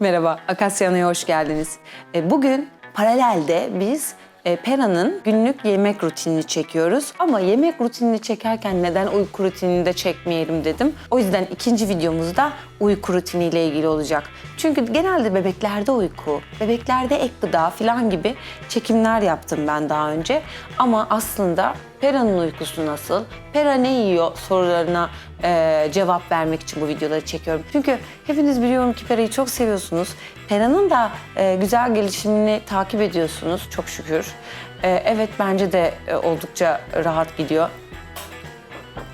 Merhaba, Akasya'ya hoş geldiniz. E, Bugün paralelde biz e, Pera'nın günlük yemek rutinini çekiyoruz. Ama yemek rutinini çekerken neden uyku rutinini de çekmeyelim dedim. O yüzden ikinci videomuzda uyku rutiniyle ilgili olacak. Çünkü genelde bebeklerde uyku, bebeklerde ek gıda falan gibi çekimler yaptım ben daha önce. Ama aslında Pera'nın uykusu nasıl, Pera ne yiyor sorularına e, cevap vermek için bu videoları çekiyorum. Çünkü hepiniz biliyorum ki Pera'yı çok seviyorsunuz. Pera'nın da e, güzel gelişimini takip ediyorsunuz çok şükür. E, evet bence de e, oldukça rahat gidiyor.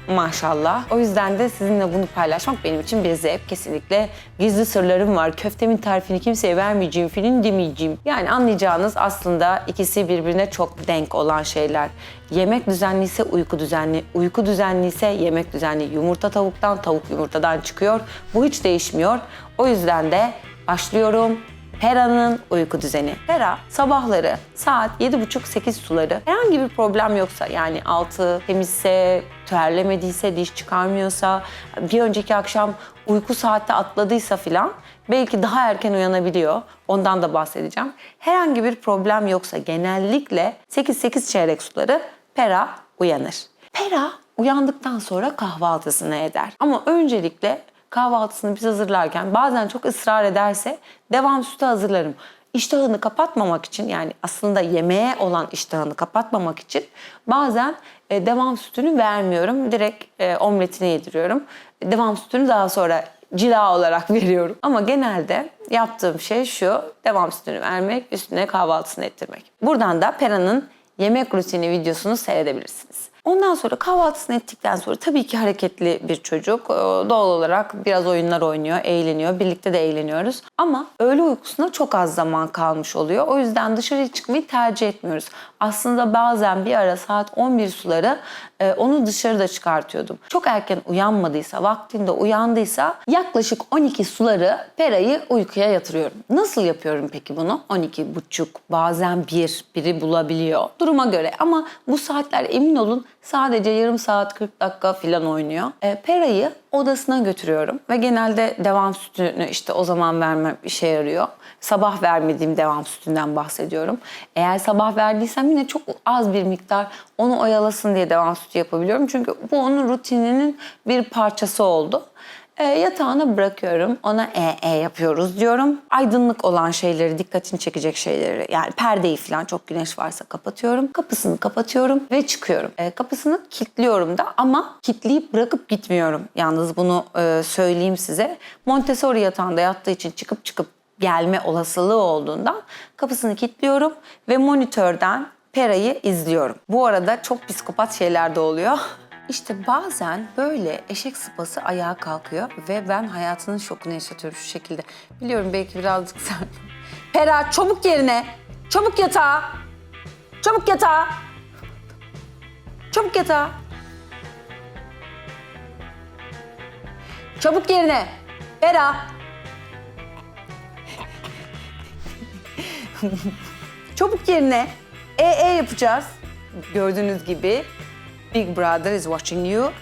Maşallah. O yüzden de sizinle bunu paylaşmak benim için bir zevk. Kesinlikle gizli sırlarım var. Köftemin tarifini kimseye vermeyeceğim, filin demeyeceğim. Yani anlayacağınız aslında ikisi birbirine çok denk olan şeyler. Yemek düzenli ise uyku düzenli, uyku düzenli ise yemek düzenli. Yumurta tavuktan, tavuk yumurtadan çıkıyor. Bu hiç değişmiyor. O yüzden de başlıyorum. Pera'nın uyku düzeni. Pera sabahları saat 7.30-8 suları herhangi bir problem yoksa yani altı temizse, terlemediyse, diş çıkarmıyorsa, bir önceki akşam uyku saatte atladıysa filan belki daha erken uyanabiliyor. Ondan da bahsedeceğim. Herhangi bir problem yoksa genellikle 8-8 çeyrek suları Pera uyanır. Pera uyandıktan sonra kahvaltısını eder. Ama öncelikle kahvaltısını biz hazırlarken bazen çok ısrar ederse devam sütü hazırlarım. İştahını kapatmamak için yani aslında yemeğe olan iştahını kapatmamak için bazen e, devam sütünü vermiyorum. Direkt e, omletini yediriyorum. Devam sütünü daha sonra cila olarak veriyorum. Ama genelde yaptığım şey şu. Devam sütünü vermek, üstüne kahvaltısını ettirmek. Buradan da Pera'nın yemek rutini videosunu seyredebilirsiniz. Ondan sonra kahvaltısını ettikten sonra tabii ki hareketli bir çocuk. Ee, Doğal olarak biraz oyunlar oynuyor, eğleniyor. Birlikte de eğleniyoruz. Ama öğle uykusuna çok az zaman kalmış oluyor. O yüzden dışarıya çıkmayı tercih etmiyoruz. Aslında bazen bir ara saat 11 suları e, onu dışarıda çıkartıyordum. Çok erken uyanmadıysa, vaktinde uyandıysa yaklaşık 12 suları Pera'yı uykuya yatırıyorum. Nasıl yapıyorum peki bunu? 12 buçuk, bazen bir, biri bulabiliyor. Duruma göre ama bu saatler emin olun sadece yarım saat 40 dakika falan oynuyor. E, Pera'yı odasına götürüyorum ve genelde devam sütünü işte o zaman vermem işe yarıyor. Sabah vermediğim devam sütünden bahsediyorum. Eğer sabah verdiysem yine çok az bir miktar onu oyalasın diye devam sütü yapabiliyorum. Çünkü bu onun rutininin bir parçası oldu. E, yatağına bırakıyorum. Ona e e yapıyoruz diyorum. Aydınlık olan şeyleri, dikkatini çekecek şeyleri yani perdeyi falan çok güneş varsa kapatıyorum. Kapısını kapatıyorum ve çıkıyorum. E, kapısını kilitliyorum da ama kilitleyip bırakıp gitmiyorum. Yalnız bunu e, söyleyeyim size. Montessori yatağında yattığı için çıkıp çıkıp gelme olasılığı olduğundan kapısını kilitliyorum ve monitörden Pera'yı izliyorum. Bu arada çok psikopat şeyler de oluyor. İşte bazen böyle eşek sıpası ayağa kalkıyor ve ben hayatının şokunu yaşatıyorum şu şekilde. Biliyorum belki birazcık sen... Pera çabuk yerine, çabuk yatağa, çabuk yatağa, çabuk yatağa. Çabuk yerine, Pera. çabuk yerine e e yapacağız. Gördüğünüz gibi Big Brother is watching you.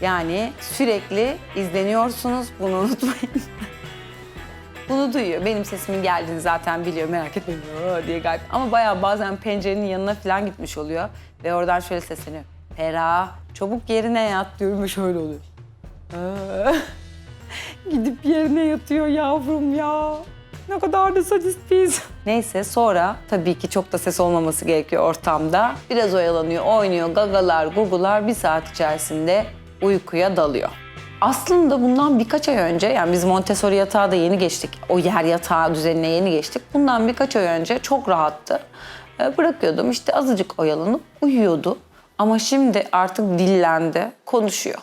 Yani sürekli izleniyorsunuz. Bunu unutmayın. Bunu duyuyor. Benim sesimin geldiğini zaten biliyor. Merak etmeyin diye gayet. Ama bayağı bazen pencerenin yanına falan gitmiş oluyor. Ve oradan şöyle sesleniyor. Pera çabuk yerine yat diyorum ve şöyle oluyor. Gidip yerine yatıyor yavrum ya. Ne kadar da sadist biz. Neyse sonra tabii ki çok da ses olmaması gerekiyor ortamda. Biraz oyalanıyor, oynuyor, gagalar, gugular bir saat içerisinde uykuya dalıyor. Aslında bundan birkaç ay önce, yani biz Montessori yatağı da yeni geçtik. O yer yatağı düzenine yeni geçtik. Bundan birkaç ay önce çok rahattı. Ee, Bırakıyordum işte azıcık oyalanıp uyuyordu. Ama şimdi artık dillendi, konuşuyor.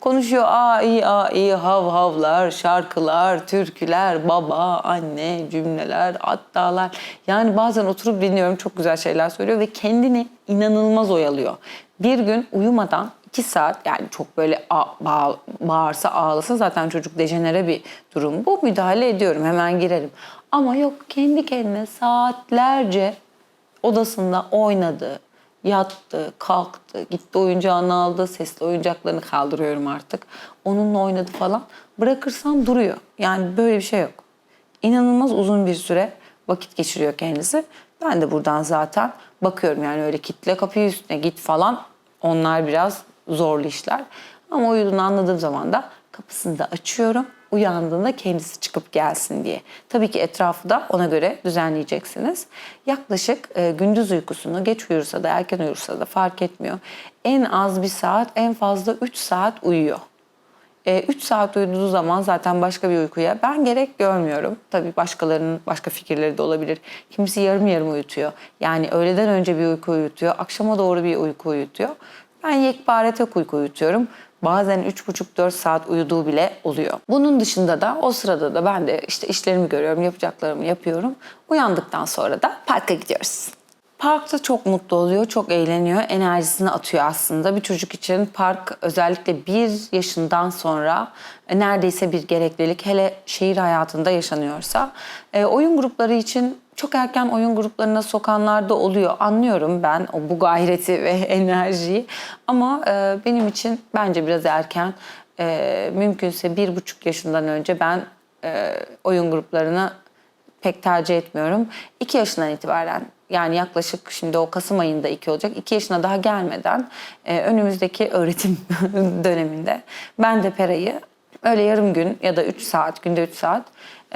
Konuşuyor a iyi a iyi hav havlar, şarkılar, türküler, baba, anne, cümleler, hattalar. Yani bazen oturup dinliyorum çok güzel şeyler söylüyor ve kendini inanılmaz oyalıyor. Bir gün uyumadan iki saat yani çok böyle bağ- bağırsa ağlasa zaten çocuk dejenere bir durum. Bu müdahale ediyorum hemen girerim. Ama yok kendi kendine saatlerce odasında oynadı, yattı, kalktı, gitti oyuncağını aldı, sesli oyuncaklarını kaldırıyorum artık. Onunla oynadı falan. Bırakırsam duruyor. Yani böyle bir şey yok. inanılmaz uzun bir süre vakit geçiriyor kendisi. Ben de buradan zaten bakıyorum yani öyle kitle kapıyı üstüne git falan onlar biraz zorlu işler. Ama uyuduğunu anladığım zaman da kapısını da açıyorum. Uyandığında kendisi çıkıp gelsin diye. Tabii ki etrafı da ona göre düzenleyeceksiniz. Yaklaşık e, gündüz uykusunu geç uyursa da erken uyursa da fark etmiyor. En az bir saat en fazla 3 saat uyuyor. 3 saat uyuduğu zaman zaten başka bir uykuya ben gerek görmüyorum. Tabii başkalarının başka fikirleri de olabilir. Kimisi yarım yarım uyutuyor. Yani öğleden önce bir uyku uyutuyor, akşama doğru bir uyku uyutuyor. Ben yekpare tek uyku uyutuyorum. Bazen 3,5-4 saat uyuduğu bile oluyor. Bunun dışında da o sırada da ben de işte işlerimi görüyorum, yapacaklarımı yapıyorum. Uyandıktan sonra da parka gidiyoruz. Parkta çok mutlu oluyor, çok eğleniyor, enerjisini atıyor aslında. Bir çocuk için park özellikle bir yaşından sonra e, neredeyse bir gereklilik, hele şehir hayatında yaşanıyorsa. E, oyun grupları için çok erken oyun gruplarına sokanlar da oluyor. Anlıyorum ben o bu gayreti ve enerjiyi. Ama e, benim için bence biraz erken. E, mümkünse bir buçuk yaşından önce ben e, oyun gruplarına pek tercih etmiyorum. 2 yaşından itibaren yani yaklaşık şimdi o Kasım ayında 2 olacak. 2 yaşına daha gelmeden e, önümüzdeki öğretim döneminde ben de Pera'yı öyle yarım gün ya da 3 saat, günde 3 saat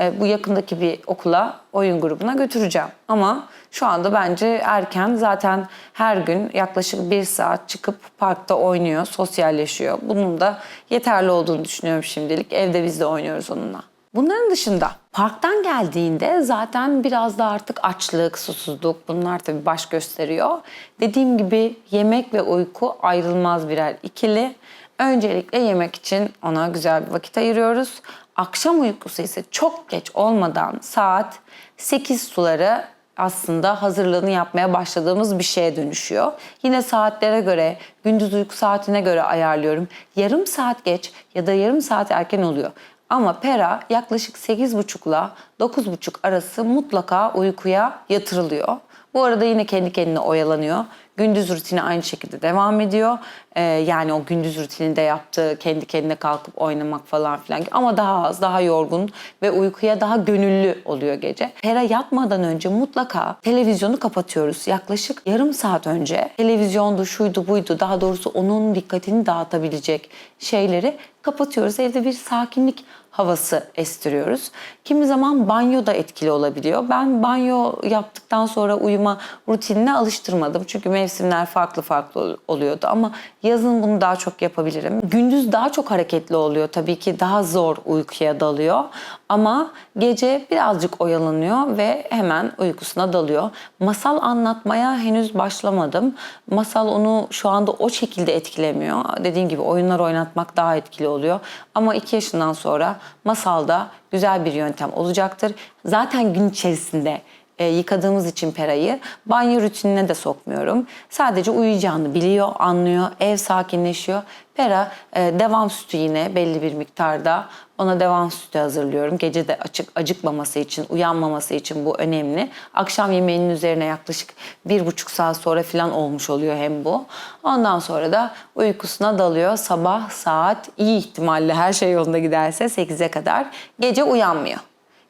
e, bu yakındaki bir okula oyun grubuna götüreceğim. Ama şu anda bence erken zaten her gün yaklaşık bir saat çıkıp parkta oynuyor, sosyalleşiyor. Bunun da yeterli olduğunu düşünüyorum şimdilik. Evde biz de oynuyoruz onunla. Bunların dışında parktan geldiğinde zaten biraz da artık açlık, susuzluk bunlar tabii baş gösteriyor. Dediğim gibi yemek ve uyku ayrılmaz birer ikili. Öncelikle yemek için ona güzel bir vakit ayırıyoruz. Akşam uykusu ise çok geç olmadan saat 8 suları aslında hazırlığını yapmaya başladığımız bir şeye dönüşüyor. Yine saatlere göre, gündüz uyku saatine göre ayarlıyorum. Yarım saat geç ya da yarım saat erken oluyor. Ama Pera yaklaşık 8.30 ile 9.30 arası mutlaka uykuya yatırılıyor. Bu arada yine kendi kendine oyalanıyor. Gündüz rutini aynı şekilde devam ediyor. Ee, yani o gündüz rutininde yaptığı kendi kendine kalkıp oynamak falan filan. Ama daha az, daha yorgun ve uykuya daha gönüllü oluyor gece. Pera yatmadan önce mutlaka televizyonu kapatıyoruz. Yaklaşık yarım saat önce televizyondu, şuydu, buydu. Daha doğrusu onun dikkatini dağıtabilecek şeyleri kapatıyoruz. Evde bir sakinlik havası estiriyoruz. Kimi zaman banyo da etkili olabiliyor. Ben banyo yaptıktan sonra uyuma rutinine alıştırmadım. Çünkü mevsimler farklı farklı oluyordu ama yazın bunu daha çok yapabilirim. Gündüz daha çok hareketli oluyor tabii ki daha zor uykuya dalıyor. Ama gece birazcık oyalanıyor ve hemen uykusuna dalıyor. Masal anlatmaya henüz başlamadım. Masal onu şu anda o şekilde etkilemiyor. Dediğim gibi oyunlar oynatmak daha etkili oluyor. Ama 2 yaşından sonra masalda güzel bir yöntem olacaktır. Zaten gün içerisinde e, yıkadığımız için Pera'yı banyo rutinine de sokmuyorum. Sadece uyuyacağını biliyor, anlıyor, ev sakinleşiyor. Pera e, devam sütü yine belli bir miktarda ona devam sütü hazırlıyorum. Gece de açık acıkmaması için, uyanmaması için bu önemli. Akşam yemeğinin üzerine yaklaşık bir buçuk saat sonra falan olmuş oluyor hem bu. Ondan sonra da uykusuna dalıyor. Sabah saat iyi ihtimalle her şey yolunda giderse 8'e kadar gece uyanmıyor.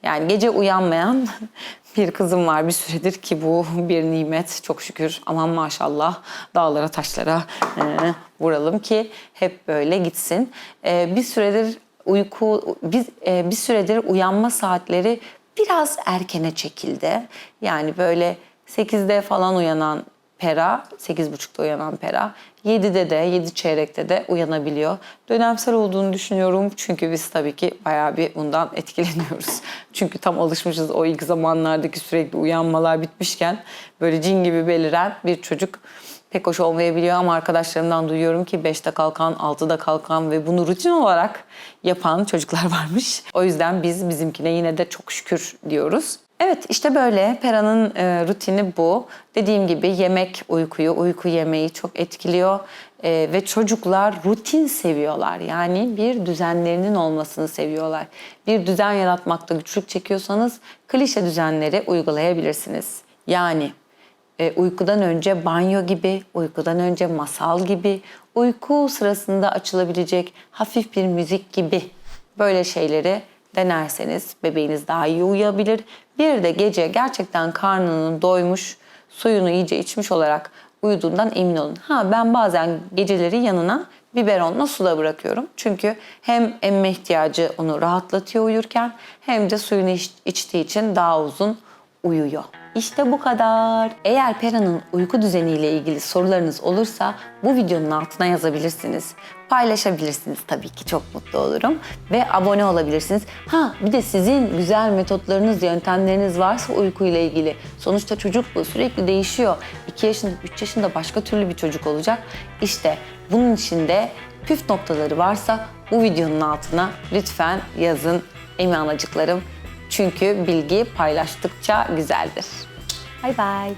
Yani gece uyanmayan bir kızım var bir süredir ki bu bir nimet çok şükür aman maşallah dağlara taşlara e, vuralım ki hep böyle gitsin. E, bir süredir uyku biz e, bir süredir uyanma saatleri biraz erkene çekildi. Yani böyle 8'de falan uyanan Pera, 8.30'da uyanan Pera, 7'de de, 7 çeyrekte de uyanabiliyor. Dönemsel olduğunu düşünüyorum çünkü biz tabii ki bayağı bir bundan etkileniyoruz. Çünkü tam alışmışız o ilk zamanlardaki sürekli uyanmalar bitmişken böyle cin gibi beliren bir çocuk pek hoş olmayabiliyor ama arkadaşlarımdan duyuyorum ki 5'te kalkan, 6'da kalkan ve bunu rutin olarak yapan çocuklar varmış. O yüzden biz bizimkine yine de çok şükür diyoruz. Evet işte böyle Pera'nın e, rutini bu. Dediğim gibi yemek uykuyu, uyku yemeği çok etkiliyor. E, ve çocuklar rutin seviyorlar. Yani bir düzenlerinin olmasını seviyorlar. Bir düzen yaratmakta güçlük çekiyorsanız klişe düzenleri uygulayabilirsiniz. Yani e, uykudan önce banyo gibi, uykudan önce masal gibi, uyku sırasında açılabilecek hafif bir müzik gibi böyle şeyleri denerseniz bebeğiniz daha iyi uyuyabilir. Bir de gece gerçekten karnının doymuş, suyunu iyice içmiş olarak uyuduğundan emin olun. Ha ben bazen geceleri yanına biberonla suda bırakıyorum. Çünkü hem emme ihtiyacı onu rahatlatıyor uyurken hem de suyunu iç- içtiği için daha uzun uyuyor. İşte bu kadar. Eğer Pera'nın uyku düzeniyle ilgili sorularınız olursa bu videonun altına yazabilirsiniz. Paylaşabilirsiniz tabii ki çok mutlu olurum. Ve abone olabilirsiniz. Ha bir de sizin güzel metotlarınız, yöntemleriniz varsa uykuyla ilgili. Sonuçta çocuk bu sürekli değişiyor. 2 yaşında, 3 yaşında başka türlü bir çocuk olacak. İşte bunun içinde püf noktaları varsa bu videonun altına lütfen yazın Emi anacıklarım. Çünkü bilgi paylaştıkça güzeldir. Bay bay.